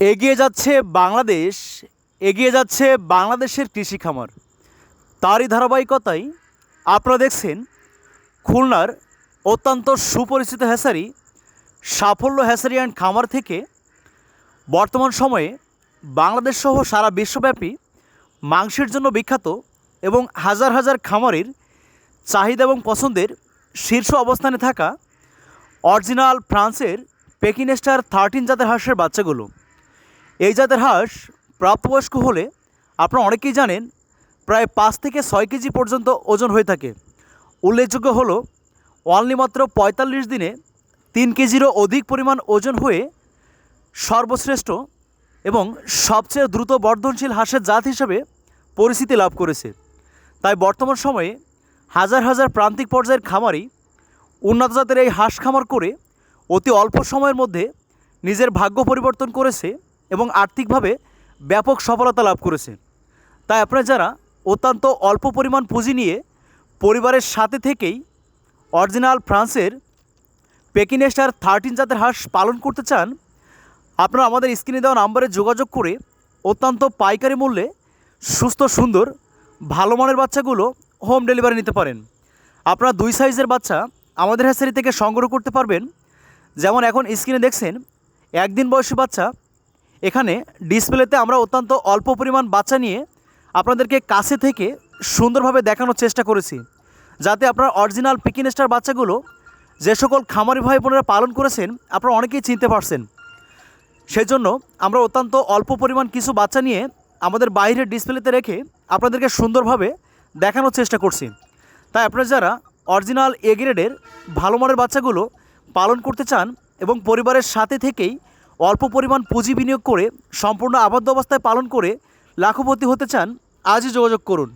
এগিয়ে যাচ্ছে বাংলাদেশ, এগিয়ে যাচ্ছে বাংলাদেশের কৃষি খামার। তারই ধারাবাহিকতায় আপনারা দেখছেন খুলনার অত্যন্ত সুপরিচিত হ্যাসারি, সাফল্য হ্যাসারি অ্যান্ড খামার থেকে বর্তমান সময়ে বাংলাদেশ সহ সারা বিশ্বব্যাপী মাংসের জন্য বিখ্যাত এবং হাজার হাজার খামারের চাহিদা এবং পছন্দের শীর্ষ অবস্থানে থাকা অরিজিনাল ফ্রান্সের পেকিনেস্টার থার্টিন জাতের হাঁসের বাচ্চাগুলো। এই জাতের হাঁস প্রাপ্তবয়স্ক হলে আপনারা অনেকেই জানেন, প্রায় পাঁচ থেকে ছয় কেজি পর্যন্ত ওজন হয়ে থাকে। উল্লেখযোগ্য হলো, অনলি মাত্র পঁয়তাল্লিশ দিনে তিন কেজিরও অধিক পরিমাণ ওজন হয়ে সর্বশ্রেষ্ঠ এবং সবচেয়ে দ্রুত বর্ধনশীল হাঁসের জাত হিসেবে পরিচিতি লাভ করেছে। তাই বর্তমান সময়ে হাজার হাজার প্রান্তিক পর্যায়ের খামারই উন্নত জাতের এই হাঁস খামার করে অতি অল্প সময়ের মধ্যে নিজের ভাগ্য পরিবর্তন করেছে। এবং আর্থিকভাবে ব্যাপক সফলতা লাভ করেছে। তাই আপনারা যারা অত্যন্ত অল্প পরিমাণ পুঁজি নিয়ে পরিবারের সাথে থেকেই অরিজিনাল ফ্রান্সের পেকিনেস্টার থার্টিন জাতের হাঁস পালন করতে চান, আপনারা আমাদের স্ক্রিনে দেওয়া নাম্বারে যোগাযোগ করে অত্যন্ত পাইকারি মূল্যে সুস্থ, সুন্দর, ভালো মানের বাচ্চাগুলো হোম ডেলিভারি নিতে পারেন। আপনারা দুই সাইজের বাচ্চা আমাদের হ্যাসারি থেকে সংগ্রহ করতে পারবেন। যেমন এখন স্ক্রিনে দেখছেন, একদিন বয়সী বাচ্চা এখানে ডিসপ্লেতে আমরা অত্যন্ত অল্প পরিমাণ বাচ্চা নিয়ে আপনাদেরকে কাছে থেকে সুন্দরভাবে দেখানোর চেষ্টা করেছি, যাতে আপনার অরিজিনাল পিকিনেস্টার বাচ্চাগুলো যে সকল খামারি ভাই বোনেরা পালন করেছেন, আপনারা অনেকেই চিনতে পারছেন। সেই জন্য আমরা অত্যন্ত অল্প পরিমাণ কিছু বাচ্চা নিয়ে আমাদের বাইরের ডিসপ্লেতে রেখে আপনাদেরকে সুন্দরভাবে দেখানোর চেষ্টা করছি। তাই আপনারা যারা অরিজিনাল এ গ্রেডের ভালো মানের বাচ্চাগুলো পালন করতে চান এবং পরিবারের সাথে থেকেই অল্প পরিমাণ পুঁজি বিনিয়োগ করে সম্পূর্ণ আবদ্ধ অবস্থায় পালন করে লাখপতি হতে চান, আজই যোগাযোগ করুন।